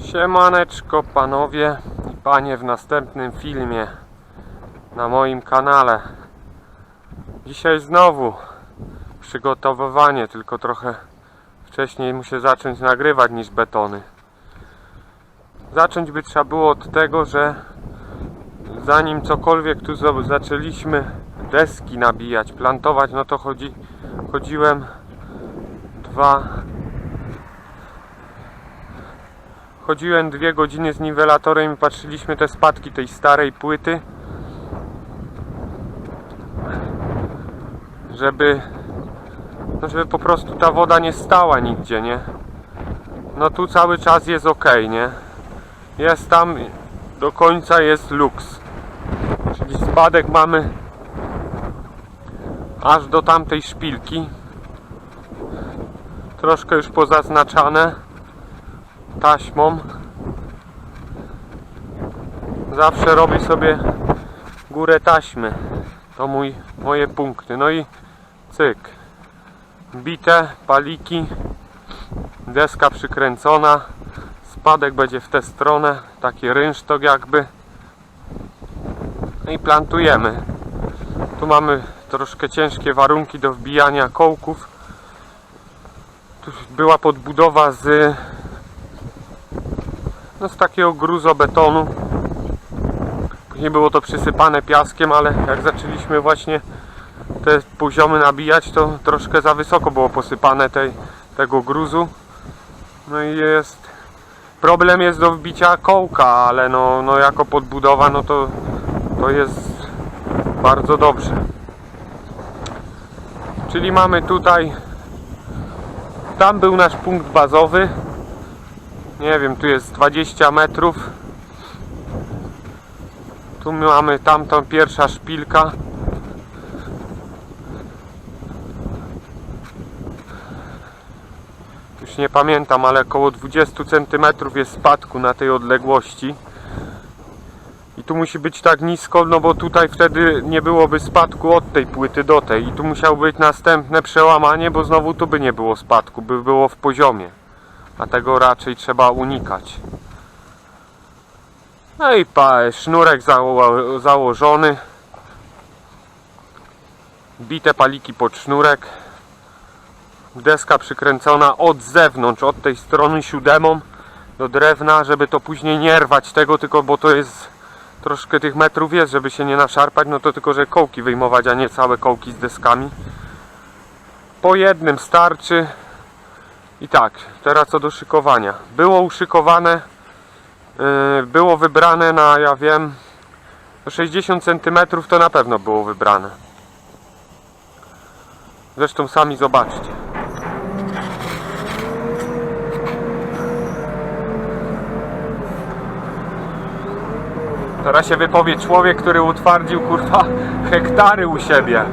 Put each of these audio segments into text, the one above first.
Siemaneczko panowie i panie w następnym filmie na moim kanale. Dzisiaj znowu przygotowywanie, tylko trochę wcześniej muszę zacząć nagrywać niż betony. Zacząć by trzeba było od tego, że zanim cokolwiek tu zaczęliśmy deski nabijać, plantować, no to chodzi, chodziłem dwa Chodziłem dwie godziny z niwelatorem i patrzyliśmy te spadki tej starej płyty. Żeby, no żeby po prostu ta woda nie stała nigdzie, nie? No tu cały czas jest ok, nie? Jest tam do końca jest luks. Czyli spadek mamy aż do tamtej szpilki. Troszkę już pozaznaczane taśmą. Zawsze robię sobie górę taśmy. To mój, moje punkty. No i cyk. Bite, paliki, deska przykręcona. Spadek będzie w tę stronę. Taki rynsztok jakby. No i plantujemy. Tu mamy troszkę ciężkie warunki do wbijania kołków. Tu była podbudowa z no z takiego gruzobetonu. Później było to przysypane piaskiem, ale jak zaczęliśmy właśnie te poziomy nabijać, to troszkę za wysoko było posypane tej, tego gruzu. No i jest problem jest do wbicia kołka, ale no, no jako podbudowa no to, to jest bardzo dobrze. Czyli mamy tutaj tam był nasz punkt bazowy nie wiem, tu jest 20 metrów. Tu mamy tamtą pierwsza szpilka. Już nie pamiętam, ale około 20 cm jest spadku na tej odległości. I tu musi być tak nisko, no bo tutaj wtedy nie byłoby spadku od tej płyty do tej. I tu musiało być następne przełamanie, bo znowu tu by nie było spadku, by było w poziomie a tego raczej trzeba unikać. No i pa, sznurek zało założony. Bite paliki pod sznurek. Deska przykręcona od zewnątrz, od tej strony siódemą do drewna, żeby to później nie rwać tego, tylko bo to jest troszkę tych metrów jest, żeby się nie naszarpać, no to tylko, że kołki wyjmować, a nie całe kołki z deskami. Po jednym starczy, i tak, teraz co do szykowania. Było uszykowane, yy, było wybrane na, ja wiem, 60 cm to na pewno było wybrane. Zresztą sami zobaczcie. Teraz się wypowie człowiek, który utwardził kurwa hektary u siebie.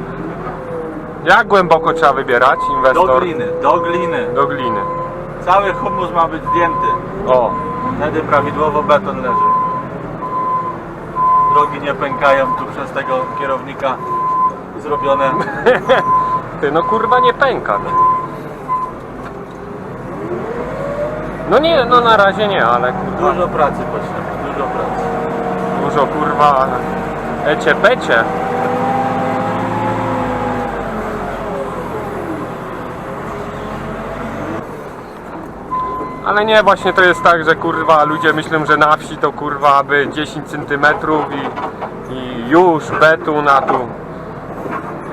Jak głęboko trzeba wybierać inwestor? Do gliny, do gliny. Do gliny. Cały humus ma być zdjęty. O, Wtedy prawidłowo beton leży. Drogi nie pękają tu przez tego kierownika zrobione. ty no kurwa nie pęka. No. nie, no na razie nie, ale kurwa, Dużo pracy potrzeba, dużo pracy. dużo kurwa ecie pecie. Ale nie, właśnie to jest tak, że kurwa ludzie myślą, że na wsi to kurwa aby 10 cm i, i już beton, a tu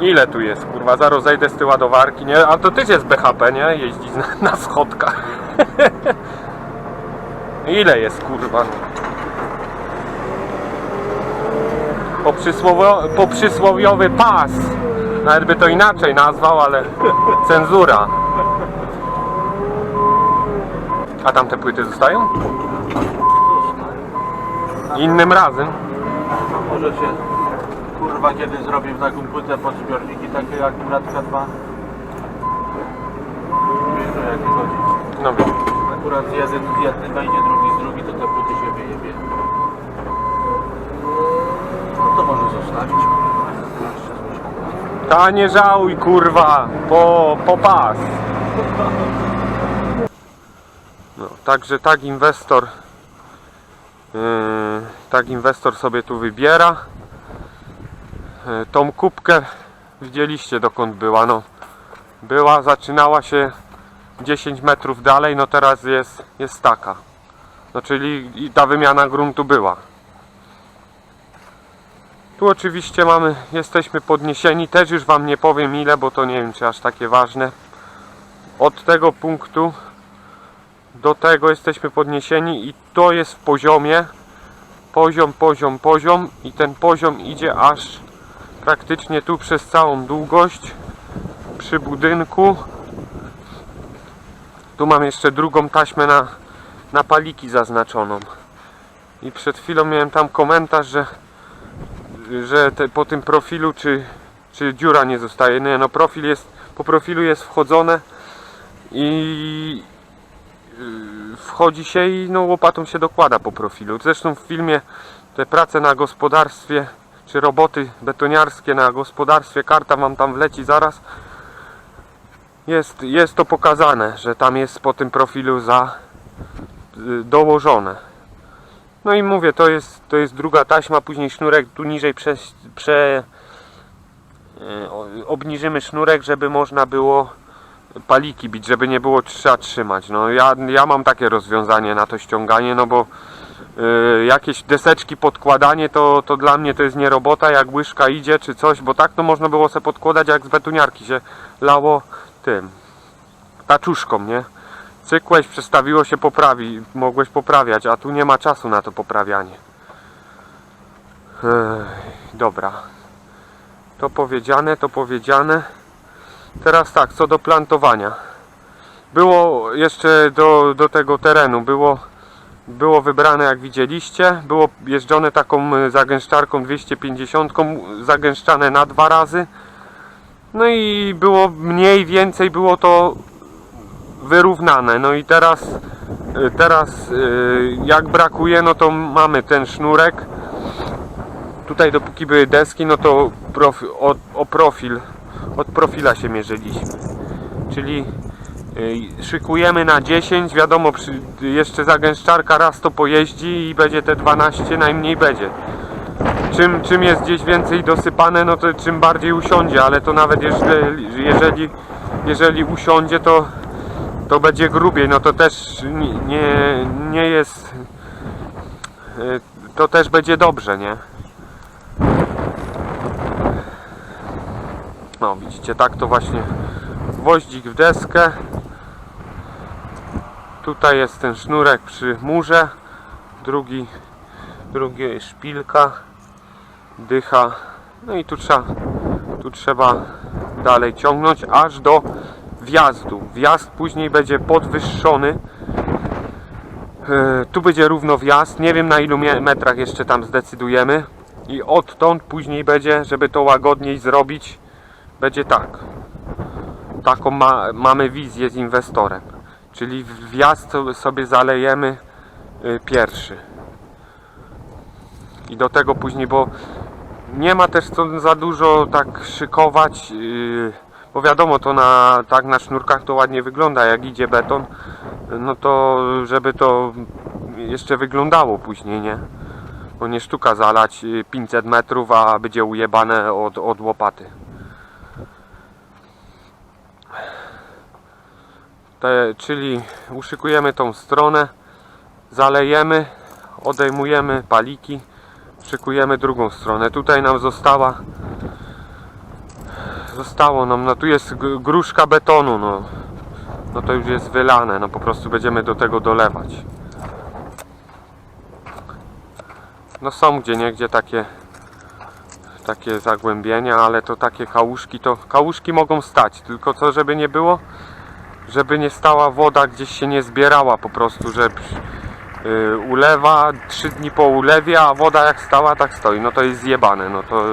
ile tu jest kurwa, zaraz zejdę z tej ładowarki, nie? A to też jest BHP, nie? Jeździć na, na schodkach. ile jest kurwa? Po, przysłowio, po przysłowiowy pas. Nawet by to inaczej nazwał, ale cenzura. A tamte płyty zostają? Innym razem. Może się kurwa kiedy zrobię taką płytę pod zbiorniki takie jak bratka 2. Wiesz o jakie chodzi. No wiem. Akurat z jeden z jednym wejdzie, drugi z drugi, to te płyty się wyjebie. No to może zostawić. Ta nie żałuj kurwa, po, po pas. No, Także tak inwestor yy, tak inwestor sobie tu wybiera. Yy, tą kubkę widzieliście dokąd była. No, była, zaczynała się 10 metrów dalej, no teraz jest, jest taka. No czyli ta wymiana gruntu była. Tu oczywiście mamy, jesteśmy podniesieni, też już Wam nie powiem ile, bo to nie wiem czy aż takie ważne. Od tego punktu do tego jesteśmy podniesieni i to jest w poziomie. Poziom, poziom, poziom i ten poziom idzie aż praktycznie tu przez całą długość przy budynku. Tu mam jeszcze drugą taśmę na, na paliki zaznaczoną. I przed chwilą miałem tam komentarz, że że te, po tym profilu czy, czy dziura nie zostaje. Nie, no profil jest, po profilu jest wchodzone i wchodzi się i no łopatą się dokłada po profilu. Zresztą w filmie te prace na gospodarstwie czy roboty betoniarskie na gospodarstwie, karta wam tam wleci zaraz. Jest, jest to pokazane, że tam jest po tym profilu za yy, dołożone. No i mówię, to jest, to jest druga taśma, później sznurek tu niżej prze, prze, o- obniżymy sznurek, żeby można było paliki bić, żeby nie było trzeba trzymać. No ja, ja mam takie rozwiązanie na to ściąganie, no bo e, jakieś deseczki podkładanie to, to dla mnie to jest nie robota, jak łyżka idzie czy coś, bo tak to można było sobie podkładać jak z betoniarki się lało tym taczuszką, nie? cykłeś, przestawiło się poprawi, mogłeś poprawiać, a tu nie ma czasu na to poprawianie. Ech, dobra. To powiedziane, to powiedziane. Teraz tak, co do plantowania. Było jeszcze do, do tego terenu, było, było wybrane jak widzieliście, było jeżdżone taką y, zagęszczarką 250, zagęszczane na dwa razy. No i było mniej więcej, było to wyrównane. No i teraz, y, teraz y, jak brakuje, no to mamy ten sznurek. Tutaj dopóki były deski, no to profi, o, o profil, od profila się mierzyliśmy. Czyli y, szykujemy na 10, wiadomo, jeszcze zagęszczarka raz to pojeździ i będzie te 12, najmniej będzie. Czym, czym jest gdzieś więcej dosypane, no to czym bardziej usiądzie, ale to nawet jeżeli, jeżeli, jeżeli usiądzie, to to będzie grubiej, no to też nie, nie, nie jest y, to też będzie dobrze, nie? No widzicie, tak to właśnie gwoździk w deskę tutaj jest ten sznurek przy murze drugi drugi szpilka dycha no i tu trzeba tu trzeba dalej ciągnąć aż do wjazdu. Wjazd później będzie podwyższony. E, Tu będzie równo wjazd. Nie wiem na ilu metrach jeszcze tam zdecydujemy. I odtąd później będzie, żeby to łagodniej zrobić, będzie tak. Taką ma, mamy wizję z inwestorem. Czyli wjazd so- sobie zalejemy y, pierwszy. I do tego później, bo nie ma też co za dużo tak szykować. Yy, bo wiadomo, to na, tak na sznurkach to ładnie wygląda, jak idzie beton, no to żeby to jeszcze wyglądało później, nie? Bo nie sztuka zalać y, 500 metrów, a będzie ujebane od, od łopaty. Czyli uszykujemy tą stronę, zalejemy, odejmujemy paliki, szykujemy drugą stronę. Tutaj nam została zostało nam, no tu jest gruszka betonu, no. No to już jest wylane, no po prostu będziemy do tego dolewać. No są gdzie niegdzie takie takie zagłębienia, ale to takie kałużki, to kałużki mogą stać, tylko co żeby nie było, żeby nie stała woda, gdzieś się nie zbierała po prostu, że yy, ulewa, trzy dni po ulewie, a woda jak stała, tak stoi, no to jest zjebane, no to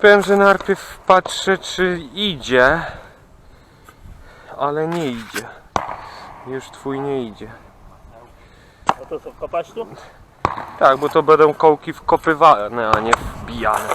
Powiem, że najpierw patrzę czy idzie Ale nie idzie. Już twój nie idzie. A to co, wkopać tu? Tak, bo to będą kołki wkopywane, a nie wbijane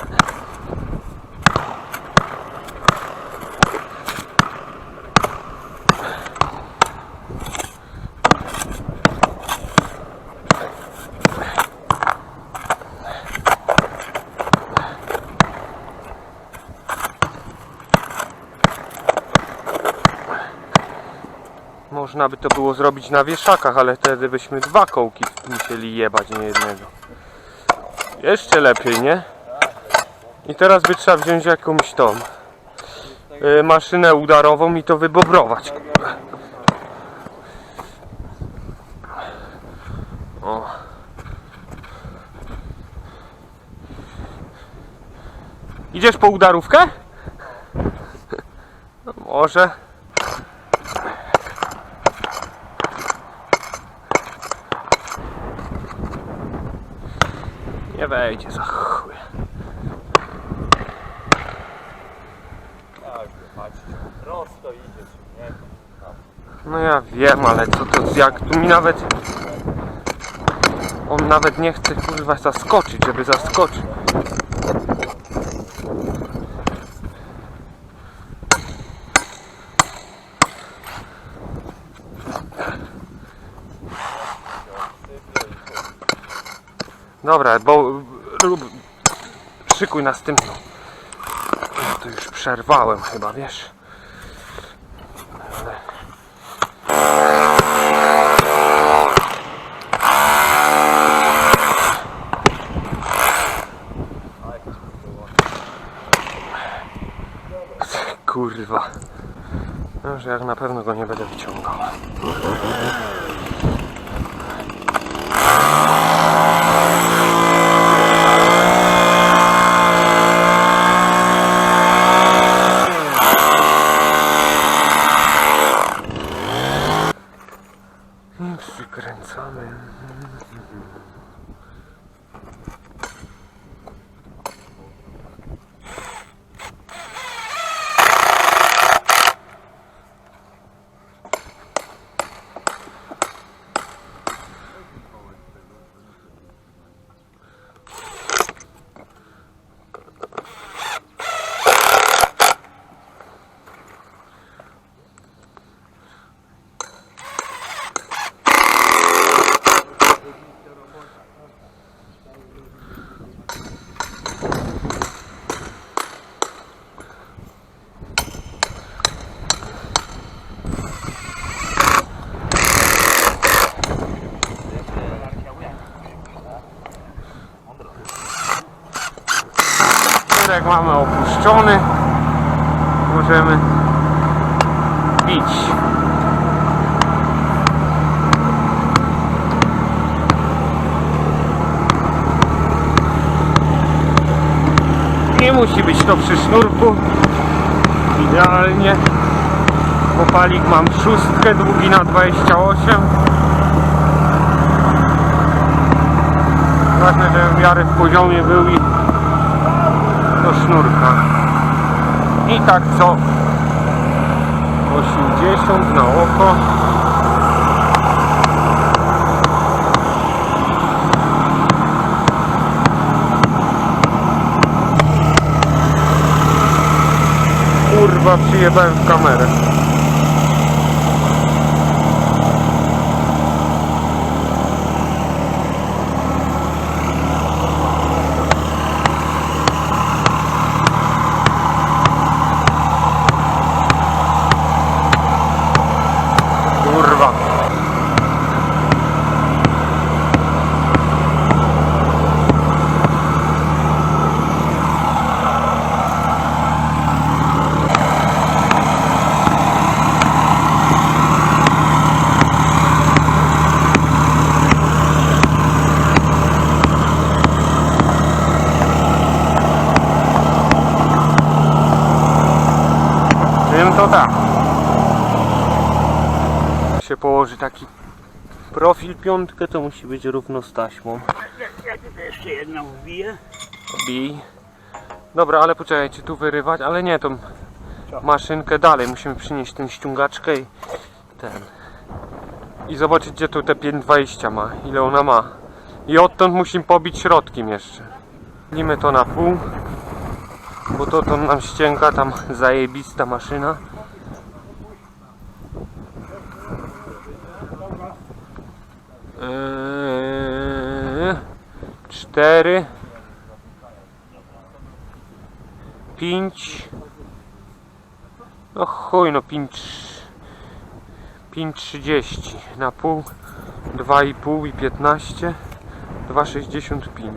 Można by to było zrobić na wieszakach, ale wtedy byśmy dwa kołki musieli jebać, nie jednego. Jeszcze lepiej, nie? I teraz by trzeba wziąć jakąś tą y, maszynę udarową i to wybobrować. O. Idziesz po udarówkę? No może. Nie wejdzie za chuj. Tak, patrzcie, prosto idziesz, nie? No ja wiem, ale co to jak tu mi nawet. On nawet nie chce kurwa zaskoczyć, żeby zaskoczyć. Dobra, bo szykuj następną. Ja to już przerwałem chyba, wiesz. Kurwa. No, że jak na pewno go nie będę wyciągał. I Przykręcamy. Sznurek mamy opuszczony. Możemy bić. Nie musi być to przy sznurku. Idealnie. Popalik mam szóstkę, długi na 28. Ważne, żeby w miarę w poziomie był i do sznurka. I tak co 80 na oko. Kurwa, przyjebałem w kamerę. Kurwa. Tym to tak. się położy taki profil piątkę, to musi być równo z taśmą. Ja tutaj jeszcze jedną wbiję. Bij. Dobra, ale poczekajcie, tu wyrywać, ale nie, tą maszynkę dalej. Musimy przynieść tę ściągaczkę i ten. I zobaczyć, gdzie tu te 520 ma, ile ona ma. I odtąd musimy pobić środkiem jeszcze. Dzielimy to na pół, bo to, to nam ścięga tam zajebista maszyna. Cztery, pięć, no chuj, no pięć, 5,30 na pół 2,5 i 15 2,65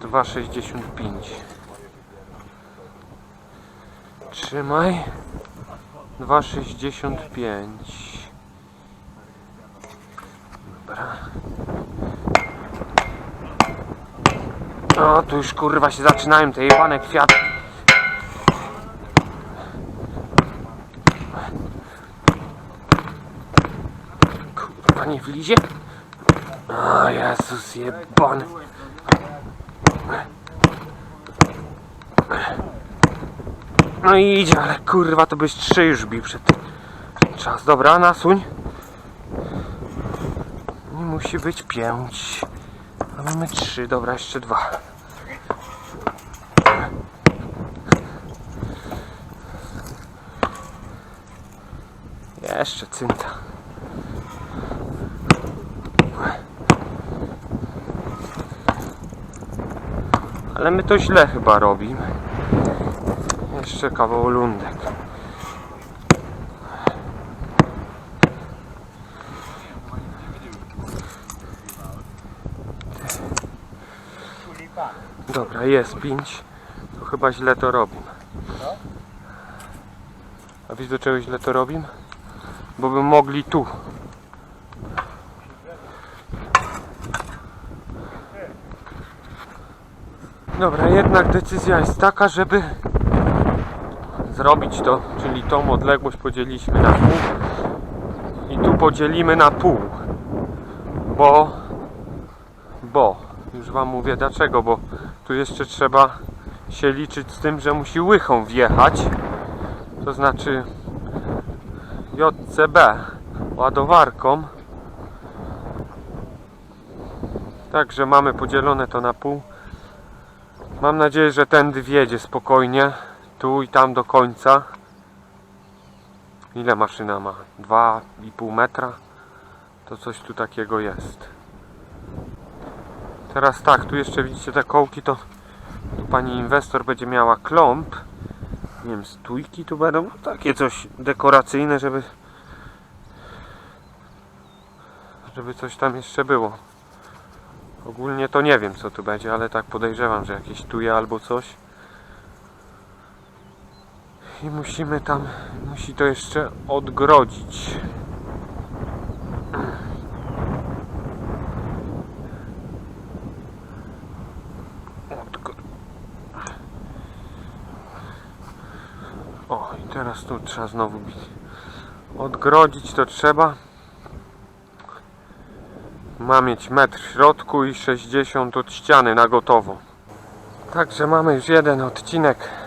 2,65 Trzymaj 2,65 Dobra. O, tu już kurwa się zaczynają te jebane kwiaty. Kurwa nie wlizie? O Jezus jebany No i idzie, ale kurwa to byś trzy już bił przed tym. Czas, dobra, nasuń. Nie musi być pięć. A mamy trzy, dobra, jeszcze dwa. Jeszcze cynta. Ale my to źle chyba robimy. Jeszcze kawał lundek. Dobra, jest 5. To chyba źle to robimy. A wiesz do czego źle to robimy? Bo by mogli tu. Dobra, jednak decyzja jest taka, żeby zrobić to, czyli tą odległość podzieliliśmy na pół. I tu podzielimy na pół, bo bo, już wam mówię dlaczego, bo tu jeszcze trzeba się liczyć z tym, że musi łychą wjechać, to znaczy JCB ładowarką. Także mamy podzielone to na pół. Mam nadzieję, że tędy wjedzie spokojnie tu i tam do końca. Ile maszyna ma? 2,5 metra? To coś tu takiego jest. Teraz tak, tu jeszcze widzicie te kołki, to tu pani inwestor będzie miała klomp. Nie wiem, stójki tu będą, no, takie coś dekoracyjne, żeby żeby coś tam jeszcze było. Ogólnie to nie wiem co tu będzie, ale tak podejrzewam, że jakieś tuje albo coś. I musimy tam, musi to jeszcze odgrodzić. Odgro... O, i teraz tu trzeba znowu bić. Odgrodzić to trzeba. Ma mieć metr w środku i 60 od ściany na gotowo. Także mamy już jeden odcinek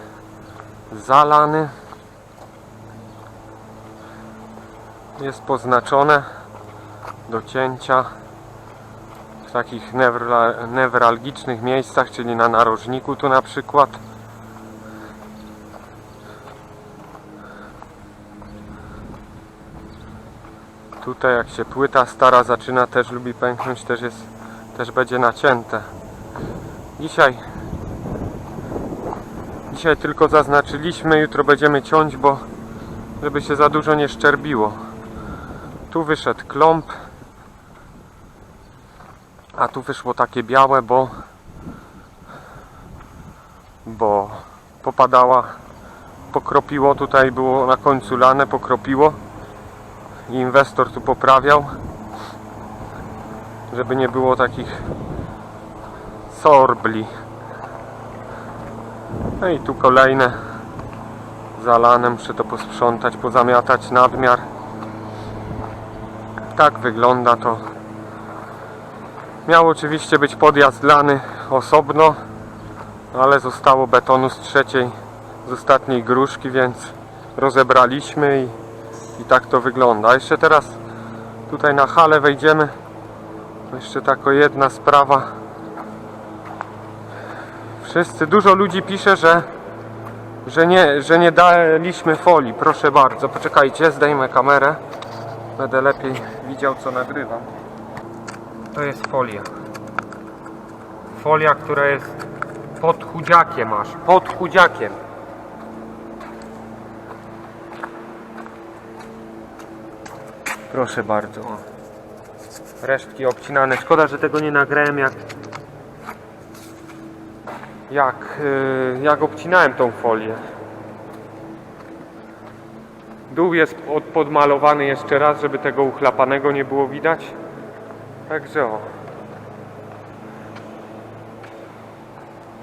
zalany. Jest poznaczone do cięcia w takich newra- newralgicznych miejscach, czyli na narożniku tu na przykład. Tutaj jak się płyta stara zaczyna też lubi pęknąć, też jest też będzie nacięte. Dzisiaj Dzisiaj tylko zaznaczyliśmy, jutro będziemy ciąć, bo żeby się za dużo nie szczerbiło. Tu wyszedł klomp, a tu wyszło takie białe, bo bo popadała, pokropiło, tutaj było na końcu lane, pokropiło i inwestor tu poprawiał, żeby nie było takich sorbli. No i tu kolejne zalane, muszę to posprzątać, pozamiatać nadmiar. Tak wygląda to. Miał oczywiście być podjazd lany osobno, ale zostało betonu z trzeciej, z ostatniej gruszki, więc rozebraliśmy i, i tak to wygląda. Jeszcze teraz tutaj na halę wejdziemy. Jeszcze taka jedna sprawa. Wszyscy, dużo ludzi pisze, że, że, nie, że nie daliśmy folii. Proszę bardzo, poczekajcie, zdejmę kamerę. Będę lepiej widział, co nagrywam. To jest folia. Folia, która jest pod chudziakiem aż. Pod chudziakiem. Proszę bardzo. O. Resztki obcinane. Szkoda, że tego nie nagrałem, jak jak, yy, jak obcinałem tą folię. Dół jest od- podmalowany jeszcze raz, żeby tego uchlapanego nie było widać. Także o.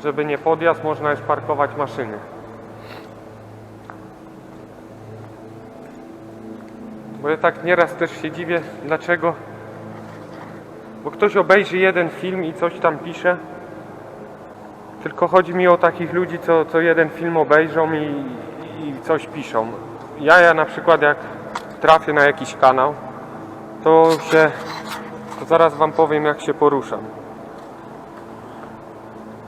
Żeby nie podjazd, można już parkować maszyny. Bo ja tak nieraz też się dziwię, dlaczego. Bo ktoś obejrzy jeden film i coś tam pisze. Tylko chodzi mi o takich ludzi, co, co jeden film obejrzą i, i coś piszą. Ja, ja na przykład jak trafię na jakiś kanał, to się. To zaraz wam powiem jak się poruszam.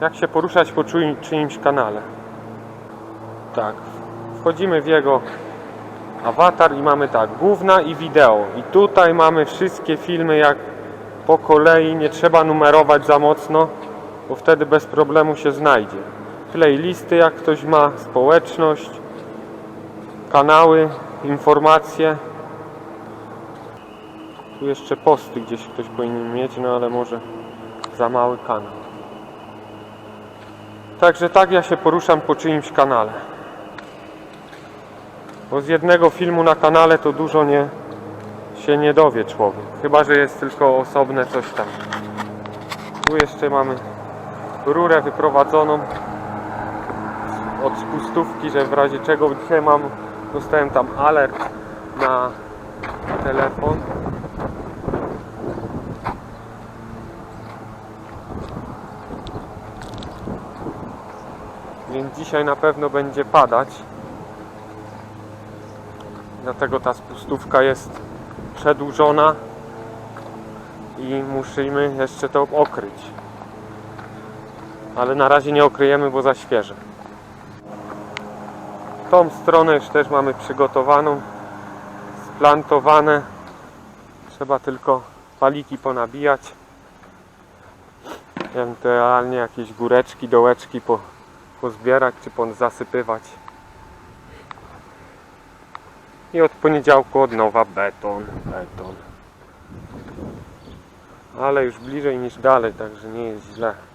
Jak się poruszać po czyim- czyimś kanale. Tak. Wchodzimy w jego awatar i mamy tak, główna i wideo. I tutaj mamy wszystkie filmy jak po kolei, nie trzeba numerować za mocno, bo wtedy bez problemu się znajdzie. Playlisty jak ktoś ma, społeczność, kanały, informacje. Tu jeszcze posty gdzieś ktoś powinien mieć, no ale może za mały kanał. Także tak ja się poruszam po czyimś kanale. Bo z jednego filmu na kanale to dużo nie się nie dowie człowiek. Chyba, że jest tylko osobne coś tam. Tu jeszcze mamy rurę wyprowadzoną od spustówki, że w razie czego dzisiaj mam dostałem tam alert na telefon. Więc dzisiaj na pewno będzie padać. Dlatego ta spustówka jest przedłużona i musimy jeszcze to okryć. Ale na razie nie okryjemy, bo za świeże. Tą stronę już też mamy przygotowaną, splantowane. Trzeba tylko paliki ponabijać. Ewentualnie jakieś góreczki, dołeczki po, pozbierać czy zasypywać. I od poniedziałku od nowa beton, beton. Ale już bliżej niż dalej, także nie jest źle.